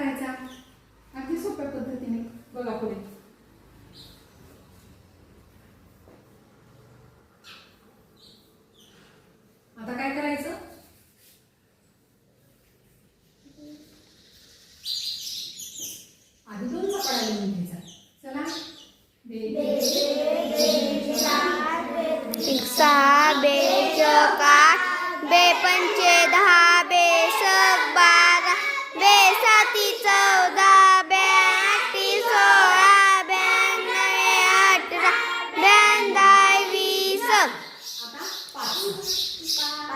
करायचा. अगदी सोप्या पद्धतीने. बघा पुढे. आता काय करायचं? आधी दोन चपाडा लिहून घ्यायचा. चला. बे पंचे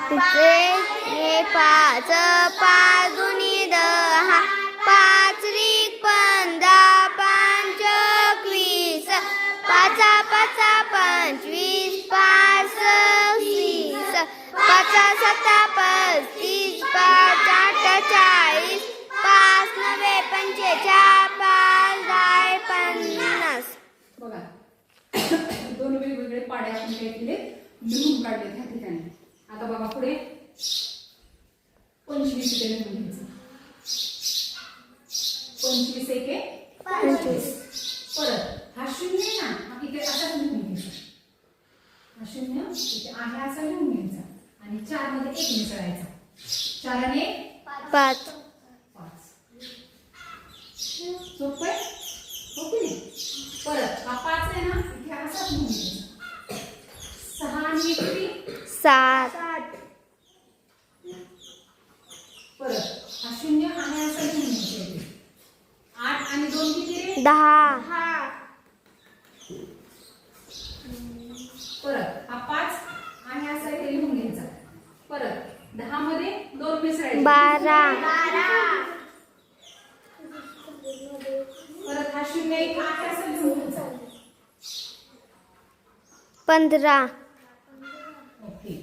हे पाच पाच दुनी दहा पाच रिक पंधरा पाच वीस पाचा पाचा पंचवीस पाच वीस पाचा सत्ता पस्तीस पाच आठ चाळीस पाच नव्हे पंचेचाळ पाच दहा पन्नास. बघा. दोन वेगवेगळे पाड्या आपण काय केले लिहून काढले त्या ठिकाणी. आता बघा पुढे. पंचवीस लिहून घ्यायचं. पंचवीस एके पंचवीस. परत हा शून्य आहे ना? हा इथे असाच लिहून घ्यायचा. हा शून्य इथे आहे असा लिहून घ्यायचा. आणि चारमध्ये एक मिसळायचा. चार आणि पाच. पाच. सोपं आहे? हो की नाही परत हा पाच आहे ना इथे असाच लिहून घ्यायचा सहा आणि एक किती सात परत हा शून्य आणि असं लिहून घ्यायचं इथे आठ आणि दोन किती सात. दहा. परत हा पाच आणि लिहून घ्यायचा परत दहा मध्ये दोन बारा. परत हा शून्य एक असं लिहून घ्यायचा पंधरा. ओके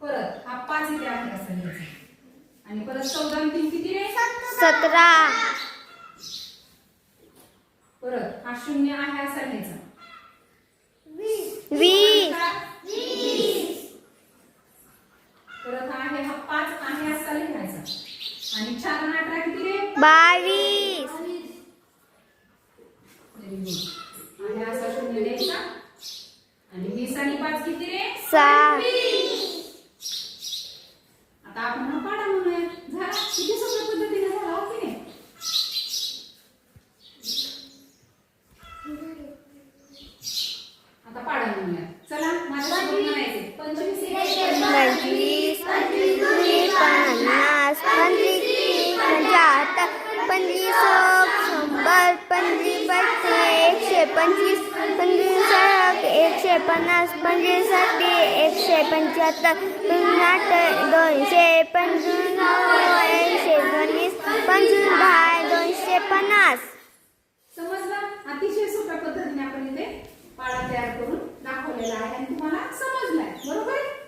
परत हा पाच इथे आणि परत चौदा तीन किती रे? सतरा. परत हा शून्य आहे असा वीस. परत हा आहे हा पाच आहे असा लिहायचा आणि चार अठरा किती रे Very good. आणि असा शून्य द्यायचा आणि वीस आणि पाच किती रे सात आता आपण हा पाडा म्हणूया झाला किती सोप्या पद्धतीने झाला हो की नाही आता पाडा म्हणूया चला माझ्यासोबत म्हणायचे पंचवीस एक पंचवीस पंचवीस पन्नास पंचवीस पंचाहत्तर पंचवीस शंभर पंचवीस बत्तीस एकशे पंचवीस पंचवीस एकशे पन्नास पंचवीससाठी एकशे पंच्याहत्तर पंचाहत्तर दोनशे पंचवीस एकशे दोनवीस पंचवीस दहा दोनशे पन्नास. समजलं अतिशय सोप्या पद्धतीने आपण इथे पाडा तयार करून दाखवलेला आहे आणि तुम्हाला समजलाय बरोबर?